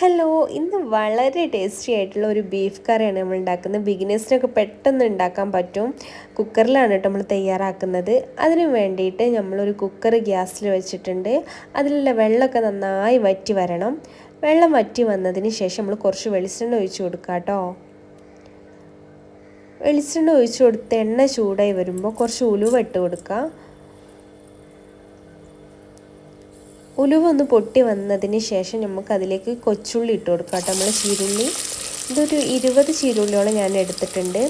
Hello ഇന്ന് വളരെ tasty ആയിട്ടുള്ള ഒരു ബീഫ് കറിയാണ് നമ്മൾ ഉണ്ടാക്കുന്നത്. ബിഗിനേഴ്സിനൊക്കെ പെട്ടെന്ന് ഉണ്ടാക്കാൻ പറ്റും. കുക്കറിലാണ് കേട്ടോ നമ്മൾ തയ്യാറാക്കുന്നത്. അതിനു വേണ്ടിയിട്ട് നമ്മളൊരു കുക്കർ ഗ്യാസിൽ വെച്ചിട്ടുണ്ട്. അതിലുള്ള വെള്ളമൊക്കെ നന്നായി വറ്റി വരണം. വെള്ളം വറ്റി വന്നതിന് ശേഷം നമ്മൾ കുറച്ച് വെളിച്ചെണ്ണ ഒഴിച്ച് കൊടുക്കുക കേട്ടോ. വെളിച്ചെണ്ണ ഒഴിച്ച് കൊടുത്ത് എണ്ണ ചൂടായി വരുമ്പോൾ കുറച്ച് ഉലുവ ഇട്ട് കൊടുക്കുക. ഉലുവ ഒന്ന് പൊട്ടി വന്നതിന് ശേഷം നമുക്ക് അതിലേക്ക് കൊച്ചുള്ളി ഇട്ട് കൊടുക്കാം കേട്ടോ. നമ്മൾ ചീരുള്ളി ഇതൊരു ഇരുപത് ചീരുള്ളിയോളം ഞാൻ എടുത്തിട്ടുണ്ട്.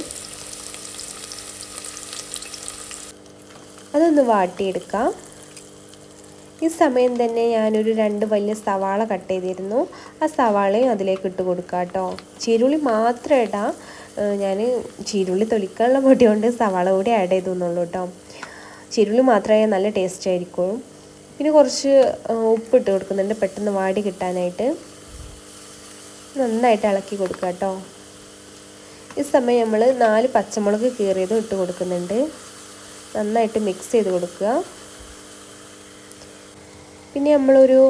അതൊന്ന് വാട്ടിയെടുക്കാം. ഈ സമയം തന്നെ ഞാനൊരു രണ്ട് വലിയ സവാള കട്ട് ചെയ്തിരുന്നു. ആ സവാളയും അതിലേക്ക് ഇട്ട് കൊടുക്കാം കേട്ടോ. ചീരുള്ളി മാത്രം ഇടാം ഞാൻ ചീരുള്ളി തൊലിക്കാനുള്ള പൊടി കൊണ്ട് സവാള കൂടി ആഡ് ചെയ്തു എന്നുള്ളൂ കേട്ടോ. ചീരുള്ളി മാത്രമേ നല്ല ടേസ്റ്റ് ആയിരിക്കും. പിന്നെ കുറച്ച് ഉപ്പിട്ട് കൊടുക്കുന്നുണ്ട് പെട്ടെന്ന് വാടി കിട്ടാനായിട്ട് നന്നായിട്ട് ഇളക്കി കൊടുക്കുക കേട്ടോ. ഈ സമയം നമ്മൾ നാല് പച്ചമുളക് കീറിയതും ഇട്ട് കൊടുക്കുന്നുണ്ട്. നന്നായിട്ട് മിക്സ് ചെയ്ത് കൊടുക്കുക. പിന്നെ നമ്മളൊരു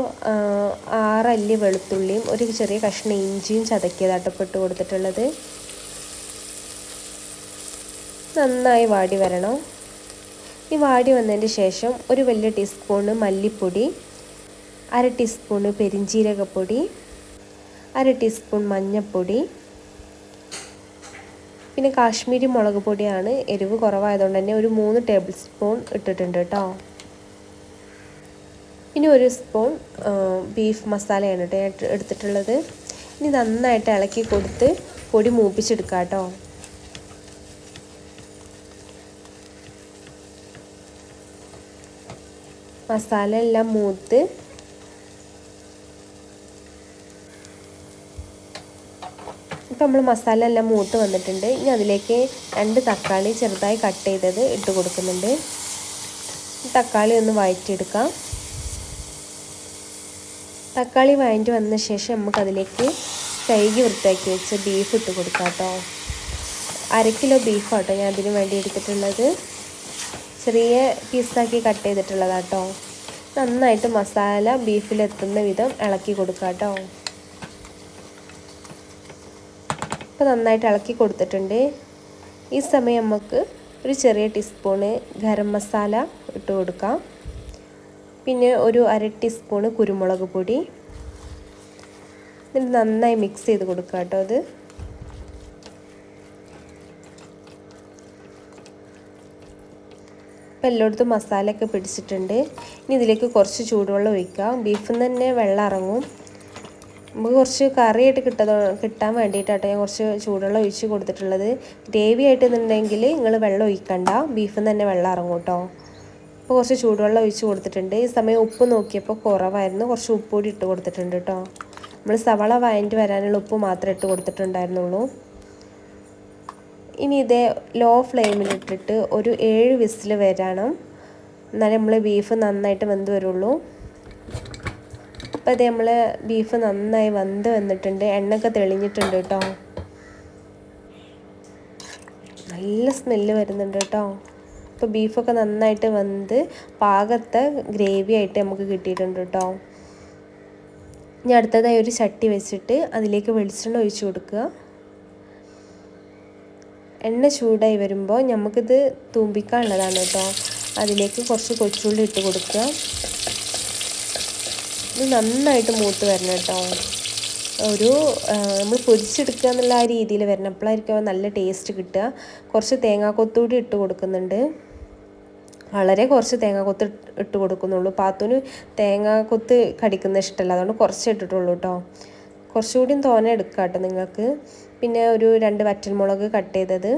ആറല്ലി വെളുത്തുള്ളിയും ഒരു ചെറിയ കഷ്ണം ഇഞ്ചിയും ചതക്കിയതാട്ടോ ഇട്ട് കൊടുത്തിട്ടുള്ളത്. നന്നായി വാടി വരണം. ഈ വാടി വന്നതിന് ശേഷം ഒരു വലിയ ടീസ്പൂണ് മല്ലിപ്പൊടി അര ടീസ്പൂണ് പെരിഞ്ചീരകപ്പൊടി അര ടീസ്പൂൺ മഞ്ഞൾപ്പൊടി പിന്നെ കാശ്മീരി മുളക് പൊടിയാണ്. എരിവ് കുറവായതുകൊണ്ട് തന്നെ ഒരു മൂന്ന് ടേബിൾ സ്പൂൺ ഇട്ടിട്ടുണ്ട് കേട്ടോ. ഇനി ഒരു സ്പൂൺ ബീഫ് മസാലയാണ് കേട്ടോ എടുത്തിട്ടുള്ളത്. ഇനി നന്നായിട്ട് ഇളക്കി കൊടുത്ത് പൊടി മൂപ്പിച്ചെടുക്കാം കേട്ടോ മസാല എല്ലാം മൂത്ത് ഇപ്പം നമ്മൾ മസാല എല്ലാം മൂത്ത് വന്നിട്ടുണ്ട്. ഇനി അതിലേക്ക് രണ്ട് തക്കാളി ചെറുതായി കട്ട് ചെയ്തത് ഇട്ട് കൊടുക്കുന്നുണ്ട്. തക്കാളി ഒന്ന് വഴറ്റിയെടുക്കാം. തക്കാളി വഴറ്റി വന്ന ശേഷം നമുക്കതിലേക്ക് കഴുകി വൃത്തിയാക്കി വെച്ച് ബീഫ് ഇട്ട് കൊടുക്കാം കേട്ടോ. അര കിലോ ബീഫ് ബീഫാട്ടോ ഞാൻ അതിന് വേണ്ടി എടുത്തിട്ടുള്ളത്. ചെറിയ പീസാക്കി കട്ട് ചെയ്തിട്ടുള്ളതാട്ടോ. നന്നായിട്ട് മസാല ബീഫിലെത്തുന്ന വിധം ഇളക്കി കൊടുക്കുക കേട്ടോ ഇപ്പം നന്നായിട്ട് ഇളക്കി കൊടുത്തിട്ടുണ്ട്. ഈ സമയം നമുക്ക് ഒരു ചെറിയ ടീസ്പൂണ് ഗരം മസാല ഇട്ട് കൊടുക്കാം. പിന്നെ ഒരു അര ടീസ്പൂണ് കുരുമുളക് പൊടി. എന്നിട്ട് നന്നായി മിക്സ് ചെയ്ത് കൊടുക്കുക കേട്ടോ അത് അപ്പോൾ എല്ലായിടത്തും മസാലയൊക്കെ പിടിച്ചിട്ടുണ്ട്. ഇനി ഇതിലേക്ക് കുറച്ച് ചൂടുവെള്ളം ഒഴിക്കാം ബീഫിൽ നിന്ന് തന്നെ വെള്ളം ഇറങ്ങും. നമുക്ക് കുറച്ച് കറിയായിട്ട് കിട്ടാൻ കിട്ടാൻ വേണ്ടിയിട്ടാട്ടോ ഞാൻ കുറച്ച് ചൂടുവെള്ളം ഒഴിച്ച് കൊടുത്തിട്ടുള്ളത്. ഗ്രേവി ആയിട്ടെന്നുണ്ടെങ്കിൽ നിങ്ങൾ വെള്ളം ഒഴിക്കണ്ട. ബീഫിൽ നിന്ന് തന്നെ വെള്ളം ഇറങ്ങും കേട്ടോ. അപ്പോൾ കുറച്ച് ചൂടുവെള്ളം ഒഴിച്ച് കൊടുത്തിട്ടുണ്ട്. ഈ സമയം ഉപ്പ് നോക്കിയപ്പോൾ കുറവായിരുന്നു. കുറച്ച് ഉപ്പ് കൂടി ഇട്ട് കൊടുത്തിട്ടുണ്ട് കേട്ടോ. നമ്മൾ സവാള വഴറ്റി വരാനുള്ള ഉപ്പ് മാത്രമേ ഇട്ട് കൊടുത്തിട്ടുണ്ടായിരുന്നുള്ളൂ. ഇനി ഇതേ ലോ ഫ്ലെയിമിലിട്ടിട്ട് ഒരു ഏഴ് വിസിൽ വരണം. എന്നാലേ നമ്മൾ ബീഫ് നന്നായിട്ട് വെന്ത് വരുള്ളൂ. അപ്പോൾ ഇത് നമ്മൾ ബീഫ് നന്നായി വെന്ത് വന്നിട്ടുണ്ട്. എണ്ണൊക്കെ തെളിഞ്ഞിട്ടുണ്ട് കേട്ടോ. നല്ല സ്മെല്ല് വരുന്നുണ്ട് കേട്ടോ. അപ്പോൾ ബീഫൊക്കെ നന്നായിട്ട് വന്ത് പാകത്തെ ഗ്രേവി ആയിട്ട് നമുക്ക് കിട്ടിയിട്ടുണ്ട് കേട്ടോ. ഇനി അടുത്തതായി ഒരു ചട്ടി വെച്ചിട്ട് അതിലേക്ക് വെളിച്ചെണ്ണ ഒഴിച്ചു കൊടുക്കുക. എണ്ണ ചൂടായി വരുമ്പോൾ നമുക്കിത് തൂമ്പിക്കാനുള്ളതാണ് കേട്ടോ. അതിലേക്ക് കുറച്ച് കൊച്ചുള്ളി ഇട്ട് കൊടുക്കുക. ഇത് നന്നായിട്ട് മൂത്ത് വരണം കേട്ടോ. ഒരു നമ്മൾ പൊരിച്ചെടുക്കുക എന്നുള്ള ആ രീതിയിൽ വരണം അപ്പോഴായിരിക്കും നല്ല ടേസ്റ്റ് കിട്ടുക. കുറച്ച് തേങ്ങാക്കൊത്തൂടി ഇട്ട് കൊടുക്കുന്നുണ്ട്. വളരെ കുറച്ച് തേങ്ങാക്കൊത്ത് ഇട്ട് കൊടുക്കുന്നുള്ളൂ. പാത്തുന് തേങ്ങാക്കൊത്ത് കടിക്കുന്ന ഇഷ്ടമല്ല. അതുകൊണ്ട് കുറച്ച് ഇട്ടിട്ടുള്ളൂ കേട്ടോ. കുറച്ചുകൂടിയും തോന എടുക്കാം കേട്ടോ നിങ്ങൾക്ക്. പിന്നെ ഒരു രണ്ട് വറ്റൽമുളക് കട്ട് ചെയ്തത്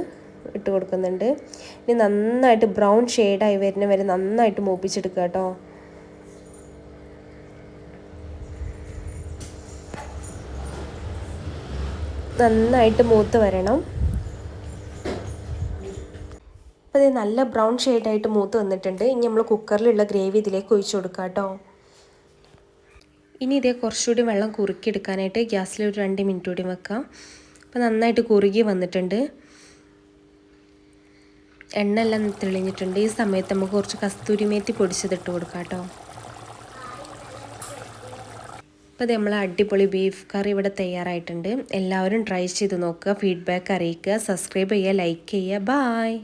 ഇട്ട് കൊടുക്കുന്നുണ്ട്. ഇനി നന്നായിട്ട് ബ്രൗൺ ഷെയ്ഡായി വരുന്ന വരെ നന്നായിട്ട് മൂപ്പിച്ചെടുക്കുക കേട്ടോ. നന്നായിട്ട് മൂത്ത് വരണം. അപ്പോൾ ഇത് നല്ല ബ്രൗൺ ഷെയ്ഡായിട്ട് മൂത്ത് വന്നിട്ടുണ്ട്. ഇനി നമ്മൾ കുക്കറിലുള്ള ഗ്രേവി ഇതിലേക്ക് ഒഴിച്ചു കൊടുക്കാം കേട്ടോ. ഇനി ഇതേ കുറച്ചുകൂടി വെള്ളം കുറുക്കിയെടുക്കാനായിട്ട് ഗ്യാസിൽ ഒരു രണ്ട് മിനിറ്റ് കൂടി വെക്കാം. അപ്പോൾ നന്നായിട്ട് കുറുകി വന്നിട്ടുണ്ട്. എണ്ണ എല്ലാം തെളിഞ്ഞിട്ടുണ്ട്. ഈ സമയത്ത് നമുക്ക് കുറച്ച് കസ്തൂരി മേത്തി പൊടിച്ചതിട്ട് കൊടുക്കാം കേട്ടോ. അപ്പോൾ നമ്മൾ അടിപൊളി ബീഫ് കറി ഇവിടെ തയ്യാറായിട്ടുണ്ട്. എല്ലാവരും ട്രൈ ചെയ്ത് നോക്കുക ഫീഡ്ബാക്ക് അറിയിക്കുക സബ്സ്ക്രൈബ് ചെയ്യുക ലൈക്ക് ചെയ്യുക. ബായ്